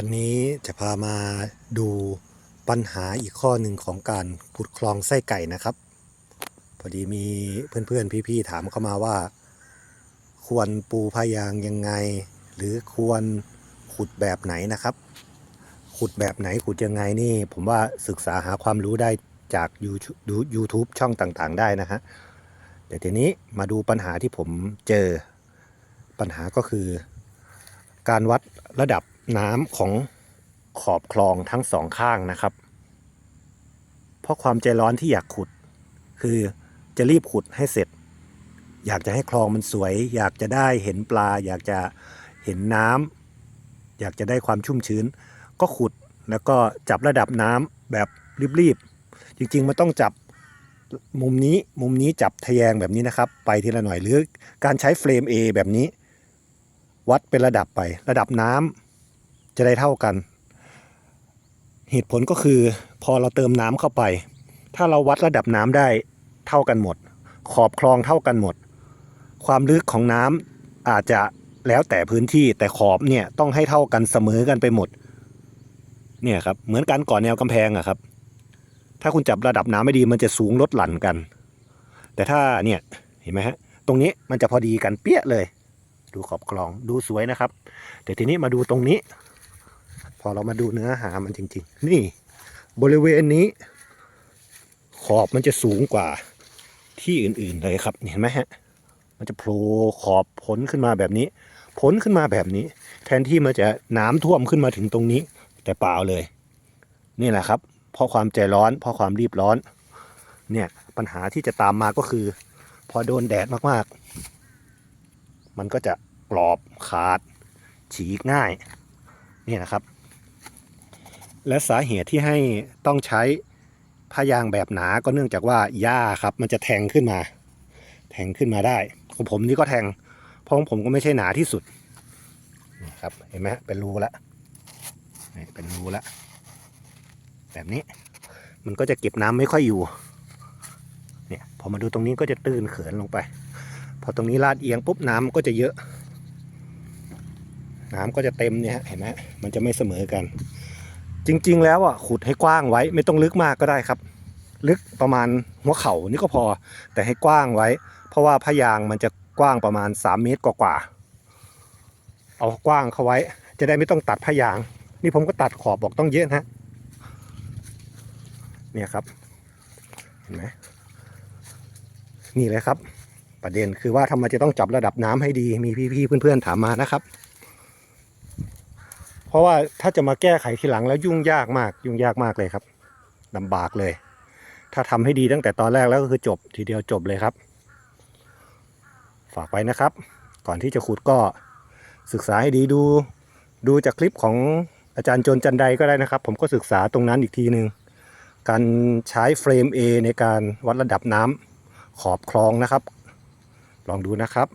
วันนี้จะพามาดูปัญหาอีกข้อหนึ่งของการขุดคลองไส้ไก่นะครับ พอดีมีเพื่อนๆพี่ๆถามเข้ามาว่า ควรปูพายางยังไง หรือควรขุดแบบไหนนะครับ ขุดแบบไหนขุดยังไงนี่ ผมว่าศึกษาหาความรู้ได้จาก YouTube ดู YouTube ช่องต่างๆ ได้นะฮะแต่ทีนี้มาดูปัญหาที่ผมเจอปัญหาก็คือ การวัดระดับ น้ำของขอบคลองทั้งสองข้างนะครับ เพราะความใจร้อนที่อยากขุด คือจะรีบขุดให้เสร็จ อยากจะให้คลองมันสวย อยากจะได้เห็นปลา อยากจะเห็นน้ำอยากจะได้ความชุ่มชื้น ก็ขุดแล้วก็จับระดับน้ำแบบรีบๆ จริงๆมันต้องจับมุมนี้มุมนี้จับทะแยงแบบนี้นะครับ ไปทีละหน่อยหรือการใช้เฟรม A แบบนี้ วัดเป็นระดับไประดับน้ำ จะได้เท่ากัน เหตุผลก็คือพอเราเติมน้ำเข้าไป ถ้าเราวัดระดับน้ำได้เท่ากันหมด ขอบคลองเท่ากันหมด ความลึกของน้ำอาจจะแล้วแต่พื้นที่แต่ขอบเนี่ยต้องให้เท่ากันเสมอกันไปหมด เนี่ยครับเหมือนกันก่อนแนวกำแพงอะครับ ถ้าคุณจับระดับน้ำไม่ดีมันจะสูงลดหลั่นกัน แต่ถ้าเนี่ยเห็นไหมฮะตรงนี้มันจะพอดีกันเปี้ยเลย ดูขอบคลองดูสวยนะครับ แต่ทีนี้มาดูตรงนี้ พอเรามาดูเนื้อหามันจริง ๆ นี่บริเวณนี้ ขอบมันจะสูงกว่าที่อื่นๆเลยครับเห็นไหมฮะมันจะโผล่ขอบพ้นขึ้นมาแบบนี้พ้นขึ้นมาแบบนี้ แทนที่มันจะน้ำท่วมขึ้นมาถึงตรงนี้ แต่เปล่าเลย นี่แหละครับเพราะความใจร้อนเพราะความรีบร้อน เนี่ยปัญหาที่จะตามมาก็คือ พอโดนแดดมากๆ มันก็จะกรอบขาดฉีกง่าย นี่นะครับ และสาเหตุที่ให้ต้องใช้ผ้ายางแบบหนาก็เนื่องจากว่าหญ้าครับ มันจะแทงขึ้นมา แทงขึ้นมาได้ของผมนี่ก็แทงเพราะของผมก็ไม่ใช่หนาที่สุดนะครับเห็นไหมฮะเป็นรูละเป็นรูละแบบนี้ มันก็จะเก็บน้ำไม่ค่อยอยู่ เนี่ยพอมาดูตรงนี้ก็จะตื้นเขินลงไป พอตรงนี้ลาดเอียงปุ๊บน้ำก็จะเยอะ น้ำก็จะเต็มเนี่ยฮะเห็นไหมมันจะไม่เสมอกัน จริง ๆ แล้วอะขุดให้กว้างไว้ไม่ต้องลึกมากก็ได้ครับ ลึกประมาณหัวเข่านี่ก็พอ แต่ให้กว้างไว้ เพราะว่าพยางมันจะกว้างประมาณ 3 เมตรกว่าๆเอากว้างเข้าไว้ จะได้ไม่ต้องตัดพยาง นี่ผมก็ตัดขอบบอกต้องเยอะนะเนี่ยครับเห็นไหมนี่เลยครับ ประเด็นคือว่าทำไมจะต้องจับระดับน้ำให้ดีมีพี่ๆเพื่อนๆถามมานะครับ เพราะว่าถ้าจะมาแก้ไขทีหลังแล้วยุ่งยากมาก ยุ่งยากมากเลยครับลำบากเลย ถ้าทำให้ดีตั้งแต่ตอนแรกแล้วก็คือจบทีเดียวจบเลยครับ ฝากไว้นะครับ ก่อนที่จะขุดก็ศึกษาให้ดีดู ดูจากคลิปของอาจารย์จนจันไดก็ได้นะครับ ผมก็ศึกษาตรงนั้นอีกทีหนึ่งการใช้เฟรม A ในการวัดระดับน้ำขอบคลองนะครับ ลองดูนะครับ